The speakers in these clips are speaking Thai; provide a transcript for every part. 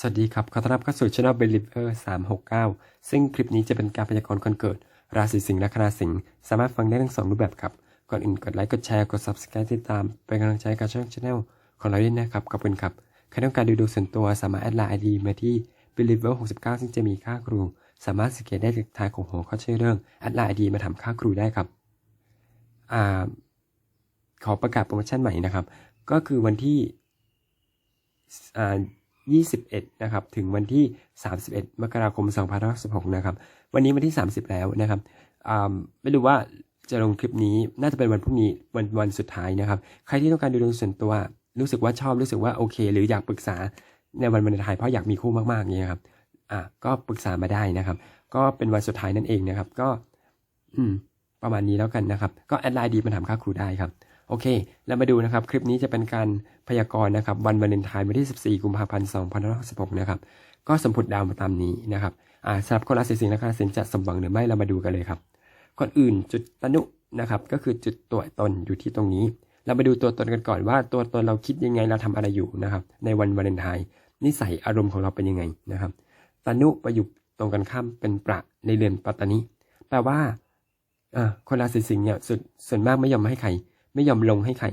สวัสดีครับ ขอต้อนรับเข้าสู่ Channel Believer 369 ซึ่งคลิปนี้จะเป็นการพยากรณ์คนเกิด ราศีสิงห์และคณะสิงห์สามารถฟังได้ทั้งสองรูปแบบครับ ก่อนอื่นกดไลค์ กดแชร์ กด Subscribe ติดตาม เป็นกำลังใจกับช่อง Channel ของเราด้วยนะครับ ขอบคุณครับ ใครต้องการดูดวงส่วนตัวสามารถแอดไลน์ ID มาที่ Believer 69 ซึ่งจะมีค่าครู สามารถสังเกตได้จากท้ายของหัวข้อชื่อเรื่องแอดไลน์ ID มาทำค่าครูได้ครับอ่าขอประกาศโปรโมชั่นใหม่นะครับ ก็คือวันที่อ่า 21 นะครับ ถึงวันที่ 31 มกราคม 2516นะครับ วันนี้วันที่ 30 แล้วนะครับไม่รู้ว่าจะลงคลิปนี้ น่าจะเป็นวันพรุ่งนี้ วันวันสุดท้ายนะครับ ใครที่ต้องการดูดวงส่วนตัว รู้สึกว่าชอบ รู้สึกว่าโอเค หรืออยากปรึกษาในวันวันไทายเพราะอยากมีคู่มากๆอย่างนี้ยครับ อะ ก็ปรึกษามาได้นะครับ ก็เป็นวันสุดท้ายนั่นเองนะครับ ก็ อืม ประมาณนี้แล้วกันนะครับ ก็แอดไลน์ดีมาถามค่าครูได้ครับ โอเค แล้วมาดูนะครับ คลิปนี้จะเป็นการพยากรณ์นะครับ วันวาเลนไทน์วันที่ 14 กุมภาพันธ์2566 นะครับ ก็สมผุดดาวมาตามนี้นะครับอ่าสำหรับคนราศีสิงห์และราศีสิงห์จะสมหวังหรือไม่เรามาดูกันเลยครับก่อนอื่นจุดตนุนะครับ ก็คือจุดตัวตนอยู่ที่ตรงนี้ เรามาดูตัวตนกันก่อนว่าตัวตนเราคิดยังไงเราทำอะไรอยู่นะครับ ในวันวาเลนไทน์นิสัยอารมณ์ของเราเป็นยังไงนะครับ ตนุประยุกตรงกันข้ามเป็นประในเรือนปัตตานิแปลว่าอ่าคนราศีสิงห์เนี่ยส่วนส่วนมากไม่ยอมให้ใคร ไม่ยอมลงให้ใคร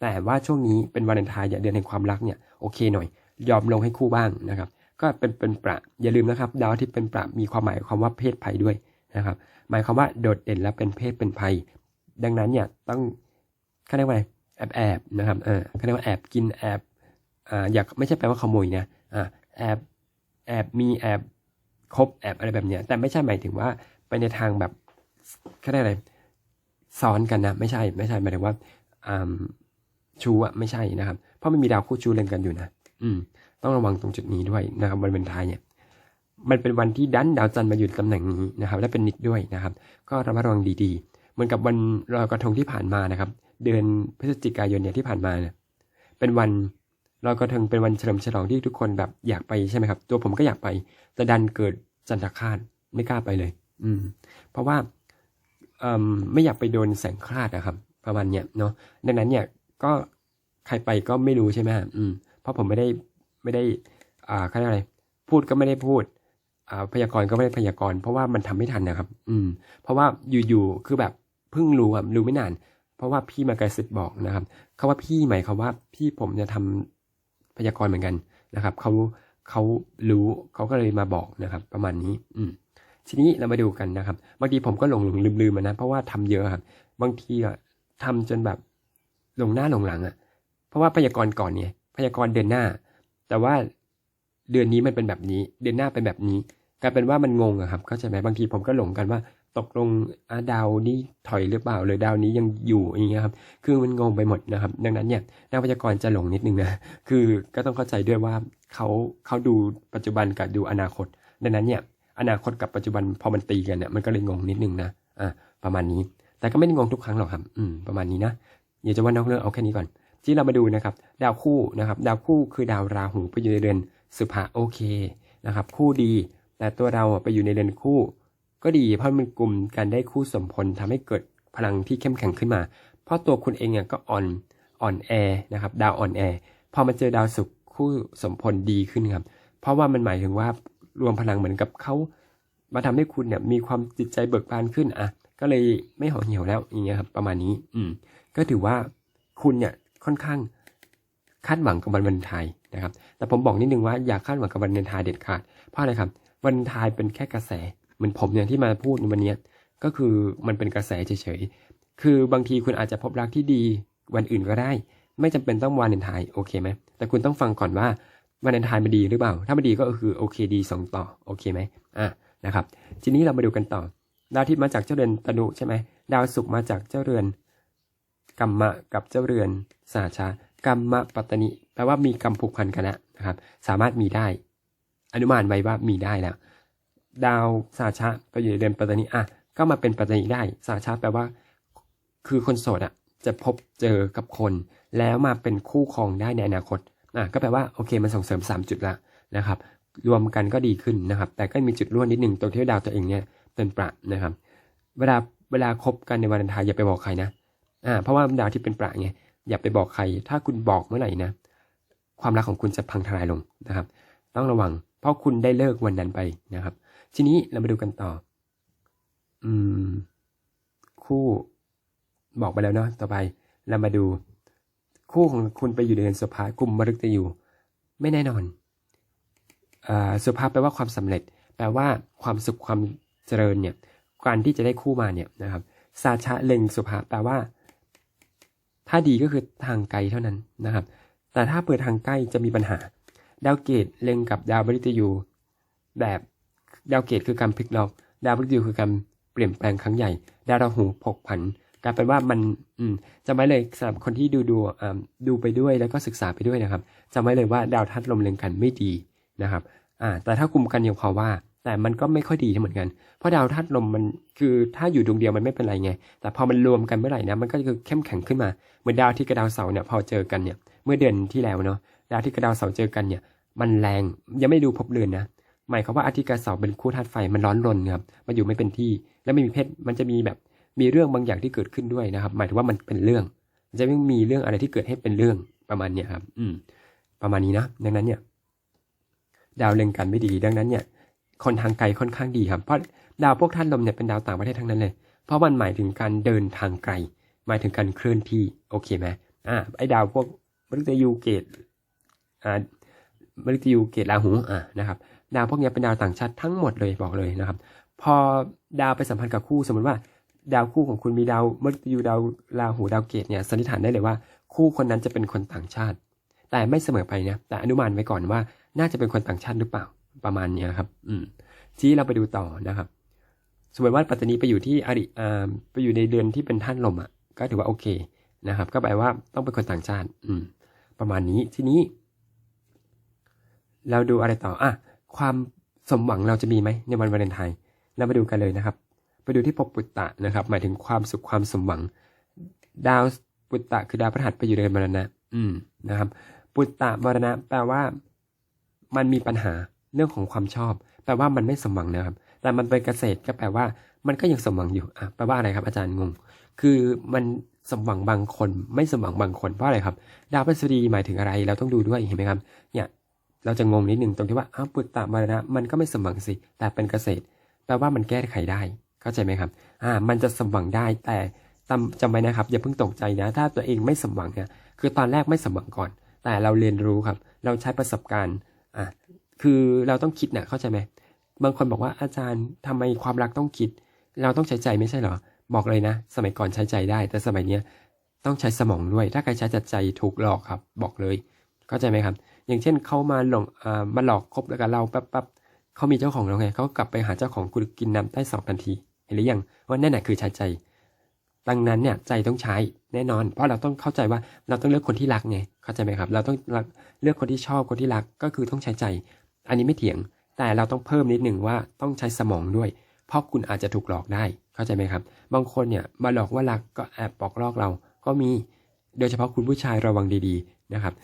แต่ว่าช่วงนี้เป็นวาเลนไทน์เนี่ยเดือนแห่งความรักเนี่ยโอเคหน่อย ยอมลงให้คู่บ้างนะครับ ก็เป็นเป็นประอย่าลืมนะครับ ดาวที่เป็นประมีความหมายความว่าเพศภัยด้วยนะครับ หมายความว่าโดดเด่นและเป็นเพศเป็นภัย ดังนั้นเนี่ยต้องเขาเรียกว่าอะไรแอบแอบนะครับเออเขาเรียกว่าแอบกินแอบอ่าอยากไม่ใช่แปลว่าขโมยนะอ่าแอบแอบมีแอบคบแอบอะไรแบบเนี้ยแต่ไม่ใช่หมายถึงว่าไปในทางแบบเขาเรียกอะไร ซ้อนกันนะ ไม่ใช่ไม่ใช่หมายถึงว่าชูอะไม่ใช่นะครับ เพราะไม่มีดาวคู่ชูเล่นกันอยู่นะอืม ต้องระวังตรงจุดนี้ด้วยนะครับวันเป็นไทายเนี่ยมันเป็นวันที่ดันดาวจันทร์มาอยู่ตำแหน่งนี้นะครับ และเป็นนิดด้วยนะครับ ก็ระมัดระวังดีๆ เหมือนกับวันลอยกระทงที่ผ่านมานะครับ เดือนพฤศจิกายนเนี่ยที่ผ่านมาเนี่ยเป็นวันลอยกระทงเป็นวันเฉลิมฉลองที่ทุกคนแบบอยากไปใช่ไหมครับ ตัวผมก็อยากไปแต่ดันเกิดจันทคาตไม่กล้าไปเลย อืม เพราะว่า ไม่อยากไปโดนแสงคลาดนะครับ ประมาณเนี้ยเนาะดังนั้นเนี่ยก็ใครไปก็ไม่รู้ใช่ไหมอืมเพราะผมไม่ได้ไม่ได้อ่าเขาเรียกอะไร พูดก็ไม่ได้พูดอ่าพยากรณ์ก็ไม่ได้พยากรณ์เพราะว่ามันทำไม่ทันนะครับ อืม เพราะว่าอยู่ๆคือแบบเพิ่งรู้อะรู้ไม่นาน เพราะว่าพี่มากระซิบบอกนะครับเขาว่าพี่หมายควาว่าพี่ผมจะทำพยากรณ์เหมือนกันนะครับเขาเขารู้เขาก็เลยมาบอกนะครับ ประมาณนี้ อืม ทีนี้เรามาดูกันนะครับบางทีผมก็หลงหลงลืมลืมๆนะเพราะว่าทำเยอะครับบางทีอะทำจนแบบหลงหน้าหลงหลังอะเพราะว่าพยากรณ์ก่อนเนี่ยพยากรณ์เดือนหน้า แต่ว่าเดือนนี้มันเป็นแบบนี้ เดือนหน้าเป็นแบบนี้กลายเป็นว่ามันงงอะครับเข้าใจไหมบางทีผมก็หลงกันว่า ตกลงอะดาวนี้ถอยหรือเปล่าหรือดาวนี้ยังอยู่อย่างเงี้ยครับคือมันงงไปหมดนะครับ ดังนั้นเนี่ยนักพยากรณ์จะหลงนิดนึงนะคือก็ต้องเข้าใจด้วยว่าเขาเขาดูปัจจุบันกับดูอนาคต ดังนั้นเนี่ย อนาคตกับปัจจุบันพอมันตีกันเนี่ยมันก็เลยงงนิดนึงนะอะประมาณนี้ แต่ก็ไม่ได้งงทุกครั้งหรอกครับ อืมประมาณนี้นะอย่าจะว่านอกเรื่องเอาแค่นี้ก่อน ที่เรามาดูนะครับ ดาวคู่นะครับ ดาวคู่คือดาวราหูไปอยู่ในเรือนสุภะโอเคนะครับ คู่ดี แต่ตัวเราไปอยู่ในเรือนคู่ ก็ดีเพราะมันกลุ่มการได้คู่สมพลทำให้เกิดพลังที่เข้มแข็งขึ้นมา เพราะตัวคุณเองเนี่ยก็อ่อนอ่อนแอนะครับ ดาวอ่อนแอพอมาเจอดาวศุกร์คู่สมพลดีขึ้นครับ เพราะว่ามันหมายถึงว่า รวมพลังเหมือนกับเขามาทำให้คุณเนี่ยมีความจิตใจเบิกบานขึ้นอะก็เลยไม่ห่อเหี่ยวแล้วอย่างเงี้ยครับประมาณนี้ อืม ก็ถือว่าคุณเนี่ยค่อนข้างคาดหวังกับวันวันไทายนะครับ แต่ผมบอกนิดนึงว่าอย่าคาดหวังกับวันวันไทายเด็ดขาดเพราะอะไรครับ วันไทายเป็นแค่กระแสเหมือนผมเนี่ยที่มาพูดในวันเนี้ยก็คือมันเป็นกระแสเฉยๆคือบางทีคุณอาจจะพบรักที่ดีวันอื่นก็ได้ ไม่จำเป็นต้องวันเลนไทายโอเคไหมแต่คุณต้องฟังก่อนว่า วันเลนทายมันดีหรือเปล่า ถ้ามันดีก็คือโอเคดีสองต่อโอเคไหมอะนะครับ ทีนี้เรามาดูกันต่อ ดาวอาทิตย์มาจากเจ้าเรือนตนุใช่ไหมดาวศุกร์มาจากเจ้าเรือนกรรมะกับเจ้าเรือนสาชากรรมะปัตตนิแปลว่ามีกรรมผูกพันกันนะครับ สามารถมีได้ อนุมานไว้ว่ามีได้แล้ว ดาวสาชะไปอยู่ในเรือนปัตตนิอะก็มาเป็นปัตตนิได้ สาชะแปลว่า คือคนโสดอะจะพบเจอกับคน แล้วมาเป็นคู่ครองได้ในอนาคต อะก็แปลว่าโอเคมันส่งเสริม 3 จุดละนะครับ รวมกันก็ดีขึ้นนะครับ แต่ก็มีจุดร่วมนิดนึงตรงที่ดาวตัวเองเนี่ยเป็นประนะครับ เวลาเวลาคบกันในวันวาเลนทน์อย่าไปบอกใครนะอ่าเพราะว่าดาวที่เป็นประไงอย่าไปบอกใคร ถ้าคุณบอกเมื่อไหร่นะความรักของคุณจะพังทลายลงนะครับ ต้องระวัง เพราะคุณได้เลิกวันนั้นไปนะครับ ทีนี้เรามาดูกันต่อ อืม คู่บอกไปแล้วเนาะต่อไปเรามาดู คู่ของคุณไปอยู่ในเดือนสุภากลุ่มมฤตยูไม่แน่นอนอสุภาแปลว่าความสำเร็จ แปลว่าความสุขความเจริญเนี่ยการที่จะได้คู่มาเนี่ยนะครับสาชะเล็งสุภาแปลว่า ถ้าดีก็คือทางไกลเท่านั้นนะครับ แต่ถ้าเปิดทางใกล้จะมีปัญหา ดาวเกตเล็งกับดาวมฤตยูแบบดาวเกตคือการพลิกล็อกดาวมฤตยูคือการเปลี่ยนแปลงครั้งใหญ่ ดาวราหูผกผัน กลายเป็นว่ามันอืมจำไว้เลยสำหรับคนที่ดูดูอ่าดูไปด้วยแล้วก็ศึกษาไปด้วยนะครับจำไว้เลยว่าดาวธาตุลมเล็งกันไม่ดีนะครับอ่าแต่ถ้าคุมกันยังพอว่า แต่มันก็ไม่ค่อยดีเหมือนกัน เพราะดาวธาตุลมมันคือถ้าอยู่ดวงเดียวมันไม่เป็นไรไง แต่พอมันรวมกันเมื่อไหร่นะมันก็คือเข้มแข็งขึ้นมาเหมือนดาวที่กับดาวเสาร์เนี่ยพอเจอกันเนี่ยเมื่อเดือนที่แล้วเนาะดาวที่กับดาวเสาร์เจอกันเนี่ยมันแรงยังไม่ดูพบเรือนนะหมายความว่าอาทิตย์กับเสาร์เป็นคู่ธาตุไฟมันร้อนรนครับมันอยู่ไม่เป็นที่ แล้วไม่มีเพศมันจะมีแบบ มีเรื่องบางอย่างที่เกิดขึ้นด้วยนะครับ หมายถึงว่ามันเป็นเรื่อง จะไม่มีเรื่องอะไรที่เกิดให้เป็นเรื่องประมาณเนี้ยครับ อืม ประมาณนี้นะ ดังนั้นเนี่ย ดาวเล็งกันไม่ดี ดังนั้นเนี่ยคนทางไกลค่อนข้างดีครับ เพราะดาวพวกท่านลมเนี่ยเป็นดาวต่างประเทศทั้งนั้นเลย เพราะมันหมายถึงการเดินทางไกล หมายถึงการเคลื่อนที่ โอเคไหมอ่า ไอ้ดาวพวกมฤตยูเกต อ่ามฤตยูเกตราหู อ่า นะครับ ดาวพวกนี้เป็นดาวต่างชาติทั้งหมดเลยบอกเลยนะครับ พอดาวไปสัมพันธ์กับคู่สมมติว่า ดาวคู่ของคุณมีดาวมฤตยูดาวราหูดาวเกตเนี่ยสันนิษฐานได้เลยว่า คู่คนนั้นจะเป็นคนต่างชาติ แต่ไม่เสมอไปนะแต่อนุมานไว้ก่อนว่า น่าจะเป็นคนต่างชาติหรือเปล่าประมาณเนี้ยครับ อืมทีนี้เราไปดูต่อนะครับ สมมติว่าปัตตานีไปอยู่ที่อริอ่าไปอยู่ในเดือนที่เป็นท่านลมอะ ก็ถือว่าโอเคนะครับ ก็แปลว่าต้องเป็นคนต่างชาติ อืม ประมาณนี้ทีนี้ เราดูอะไรต่ออะความสมหวังเราจะมีไหมในวันวาเลนไทน์เรามาดูกันเลยนะครับ ดูที่ภพปุตตะนะครับ หมายถึงความสุขความสมหวัง ดาวปุตตะคือดาวพฤหัสไปอยู่ในมรณะ อืมนะครับ ปุตตะมรณะ แปลว่า มันมีปัญหาเรื่องของความชอบ แปลว่ามันไม่สมหวังนะครับ แต่มันเป็นเกษตรก็แปลว่า มันก็ยังสมหวังอยู่อะแปลว่าอะไรครับ อาจารย์งง คือมันสมหวังบางคนไม่สมหวังบางคนเพราะอะไรครับ ดาวพฤหัสบดีหมายถึงอะไร เราต้องดูด้วยเห็นไหมครับ เนี่ย เราจะงงนิดหนึ่งตรงที่ว่าอ้าวปุตตะมรณะ มันก็ไม่สมหวังสิแต่เป็นเกษตร แปลว่ามันแก้ไขได้ เข้าใจไหมครับอ่ามันจะสมหวังได้แต่จำไว้นะครับ อย่าเพิ่งตกใจนะ ถ้าตัวเองไม่สมหวังเนี่ยคือตอนแรกไม่สมหวังก่อน แต่เราเรียนรู้ครับ เราใช้ประสบการณ์อะคือเราต้องคิดนะเข้าใจไหมบางคนบอกว่าอาจารย์ทำไมความรักต้องคิด เราต้องใช้ใจไม่ใช่เหรอ บอกเลยนะ สมัยก่อนใช้ใจได้ แต่สมัยเนี้ยต้องใช้สมองด้วย ถ้าใครใช้จัดใจถูกหลอกครับ บอกเลย เข้าใจไหมครับ อย่างเช่นเขามาหลงอ่ามาหลอกคบแล้วกับเราปั๊บปั๊บเขามีเจ้าของแล้วไงเขากลับไปหาเจ้าของคุกินน้ำใต้ศอกทันที เห็นหรือยังว่านั่นแหะคือใช้ใจดังนั้นเนี่ยใจต้องใช้แน่นอน เพราะเราต้องเข้าใจว่าเราต้องเลือกคนที่รักไงเข้าใจไหมครับ เราต้องเลือกคนที่ชอบคนที่รักก็คือต้องใช้ใจ อันนี้ไม่เถียง แต่เราต้องเพิ่มนิดหนึ่งว่าต้องใช้สมองด้วย เพราะคุณอาจจะถูกหลอกได้เข้าใจไหมครับ บางคนเนี่ยมาหลอกว่ารักก็แอบปอกลอกเราก็มี โดยเฉพาะคุณผู้ชายระวังดีๆนะครับ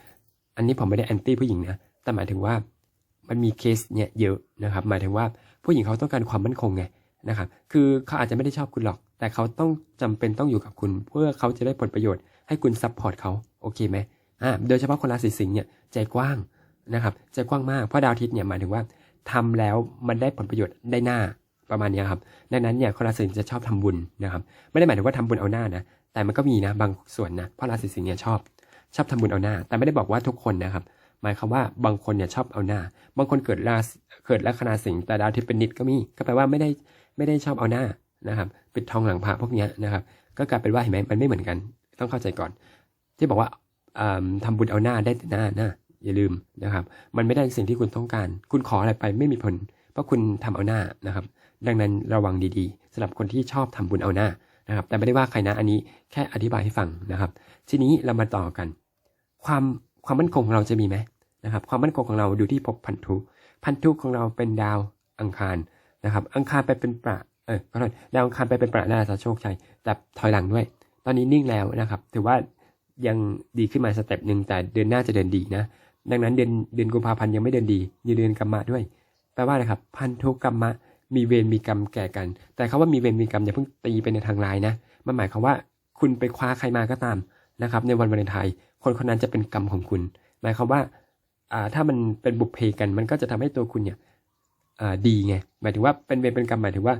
อันนี้ผมไม่ได้แอนตี้ผู้หญิงนะแต่หมายถึงว่ามันมีเคสเนี่ยเยอะนะครับ หมายถึงว่าผู้หญิงเขาต้องการความมั่นคงไง นะครับคือเขาอาจจะไม่ได้ชอบคุณหรอก แต่เขาต้องจำเป็นต้องอยู่กับคุณ เพื่อเขาจะได้ผลประโยชน์ให้คุณซัพพอร์ตเขาโอเคไหมอ่าโดยเฉพาะคนราศีสิงห์เนี่ยใจกว้างนะครับใจกว้างมากเพราะดาวอาทิตย์เนี่ยหมายถึงว่าทำแล้วมันได้ผลประโยชน์ได้หน้าประมาณนี้ครับดังนั้นเนี่ยคนราศีสิงห์จะชอบทำบุญนะครับไม่ได้หมายถึงว่าทำบุญเอาหน้านะแต่มันก็มีนะบางส่วนนะเพราะราศีสิงห์เนี่ยชอบชอบทำบุญเอาหน้า แต่ไม่ได้บอกว่าทุกคนนะครับหมายความว่าบางคนเนี่ยชอบเอาหน้า บางคนเกิดราเกิดลัคนาสิงห์แต่ดาวอาทิตย์เป็นนิดก็มีก็แปลว่าไม่ได้ ไม่ได้ชอบเอาหน้านะครับปิดทองหลังพระพวกนี้นะครับ ก็กลายเป็นว่าเห็นไหมมันไม่เหมือนกัน ต้องเข้าใจก่อน ที่บอกว่าอ่าทำบุญเอาหน้าได้แต่หน้าหน้าอย่าลืมนะครับ มันไม่ได้สิ่งที่คุณต้องการ คุณขออะไรไปไม่มีผล เพราะคุณทำเอาหน้านะครับ ดังนั้นระวังดีๆสำหรับคนที่ชอบทำบุญเอาหน้านะครับ แต่ไม่ได้ว่าใครนะอันนี้แค่อธิบายให้ฟังนะครับ ทีนี้เรามาต่อกัน ความความมั่นคงของเราจะมีไหมนะครับ ความมั่นคงของเราดูที่ภพพันธุ พันธุของเราเป็นดาวอังคาร นะครับ อังคารไปเป็นประเออขอโทษดาวอังคารไปเป็นประนาสาโชคชัยแต่ถอยหลังด้วย ตอนนี้นิ่งแล้วนะครับ ถือว่ายังดีขึ้นมาสเต็ปหนึ่งแต่เดือนหน้าจะเดินดีนะ ดังนั้นเดือนเดือนกุมภาพันธ์ยังไม่เดินดียังเดือนกรรมะด้วย แปลว่าอะไรครับ พันธุกรรมะ มีเวรมีกรรมแก่กัน แต่คาว่ามีเวรมีกรรมอย่าเพิ่งตีไปในทางลายนะ มันหมายความว่าคุณไปคว้าใครมาก็ตามนะครับ ในวันวาเลนไทน์คนคนนั้นจะเป็นกรรมของคุณ หมายความว่าอ่าถ้ามันเป็นบุพเพกันมันก็จะทำให้ตัวคุณเนี่ย ดีไงหมายถึงว่าเป็นเวรเป็นกรรมหมายถึงว่า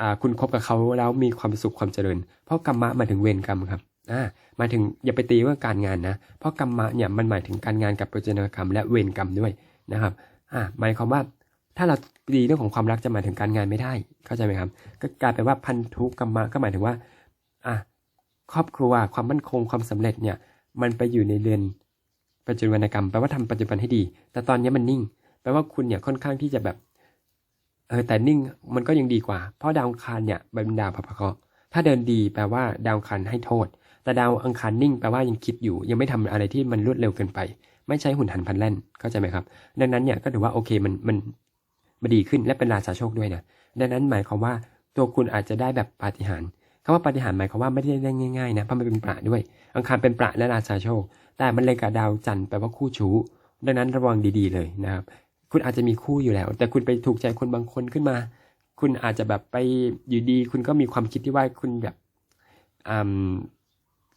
อ่าคุณคบกับเขาแล้วมีความสุขความเจริญ เพราะกรรมะหมายถึงเวรกรรมครับอ่าหมายถึงอย่าไปตีว่าการงานนะ เพราะกรรมะเนี่ยมันหมายถึงการงานกับปัจจัยกรรม และเวรกรรมด้วยนะครับอ่าหมายความว่าถ้าเราดีเรื่องของความรักจะหมายถึงการงานไม่ได้เข้าใจไหมครับ ก็กลายเป็นว่าพันธุกรรมะก็หมายถึงว่าอะครอบครัวความมั่นคงความสำเร็จเนี่ยมันไปอยู่ในเรือนปัจจุบันกรรมแปลว่าทำปัจจุบันให้ดี แต่ตอนนี้มันนิ่ง แปลว่าคุณเนี่ยค่อนข้างที่จะแบบ เออแต่นิ่งมันก็ยังดีกว่า เพราะดาวอังคารเนี่ยเป็นดาวพระเคราะห์ถ้าเดินดีแปลว่าดาวอังคารให้โทษ แต่ดาวอังคารนิ่งแปลว่ายังคิดอยู่ ยังไม่ทำอะไรที่มันรวดเร็วเกินไป ไม่ใช่หุ่นหันพันแล่นเข้าใจไหมครับ ดังนั้นเนี่ยก็ถือว่าโอเคมันมันมันดีขึ้นและเป็นราชาโชคด้วยนะดังนั้นหมายความว่าตัวคุณอาจจะได้แบบปาฏิหาริย์คำว่าปาฏิหาริย์หมายความว่าไม่ได้ได้ง่ายๆนะเพราะมันเป็นประด้วย อังคารเป็นประและราชาโชค แต่มันเลยกับดาวจันทร์แปลว่าคู่ชู้ดังนั้นระวังดีๆเลยนะครับ คุณอาจจะมีคู่อยู่แล้ว แต่คุณไปถูกใจคนบางคนขึ้นมา คุณอาจจะแบบไปอยู่ดี คุณก็มีความคิดที่ว่าคุณแบบอืม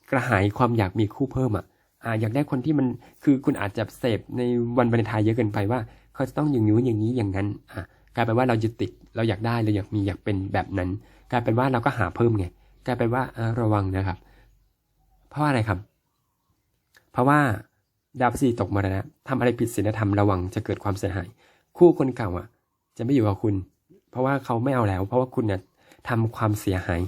กระหายความอยากมีคู่เพิ่มอะอ่าอยากได้คนที่มันคือคุณอาจจะเสพในวันวาเลนไทน์เยอะเกินไปว่า เขาจะต้องอย่างนู้นอย่างนี้อย่างนั้นอะกลายเป็นว่าเราจะติดเราอยากได้เราอยากมีอยากเป็นแบบนั้น กลายเป็นว่าเราก็หาเพิ่มไงกลายเป็นว่าอ่าระวังนะครับ เพราะว่าอะไรครับ เพราะว่า ดาวพฤหัสตกมรณะทำอะไรผิดศีลธรรมระวังจะเกิดความเสียหาย คู่คนเก่าอะ จะไม่อยู่กับคุณ เพราะว่าเขาไม่เอาแล้ว เพราะว่าคุณเนี่ยทำความเสียหาย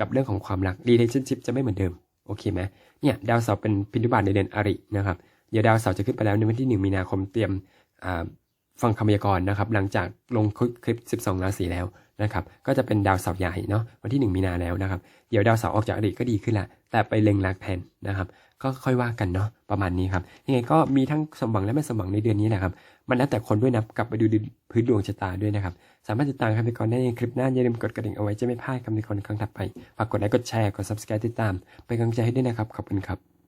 กับเรื่องของความรัก relationship จะไม่เหมือนเดิม โอเคไหมเนี่ยดาวเสาร์เป็นพินุบาตในเดือนอรินะครับ เดี๋ยวดาวเสาร์จะขึ้นไปแล้วในวันที่หนึ่งมีนาคมเตรียมอ่า ฟังคำพยากรณ์นะครับ หลังจากลงคลิป 12 ราศีแล้วนะครับ ก็จะเป็นดาวเสาร์ใหญ่เนาะวันที่ 1 มีนาแล้วนะครับ เดี๋ยวดาวเสาร์ออกจากอริก็ดีขึ้นละแต่ไปเล็งรักแทนนะครับ ก็ค่อยว่ากันเนาะประมาณนี้ครับยังไงก็มีทั้งสมหวังและไม่สมหวังในเดือนนี้นะครับ มันแล้วแต่คนด้วยนะกลับไปดูพื้นดวงชะตาด้วยนะครับ สามารถติดตามคำพยากรณ์ได้ในคลิปหน้าอย่าลืมกดกระดิ่งเอาไว้จะไม่พลาดคำพยากรณ์ครั้งถัดไปฝากกดไลค์กดแชร์กด subscribe ติดตามเป็นกำลังใจให้ด้วยนะครับขอบคุณครับ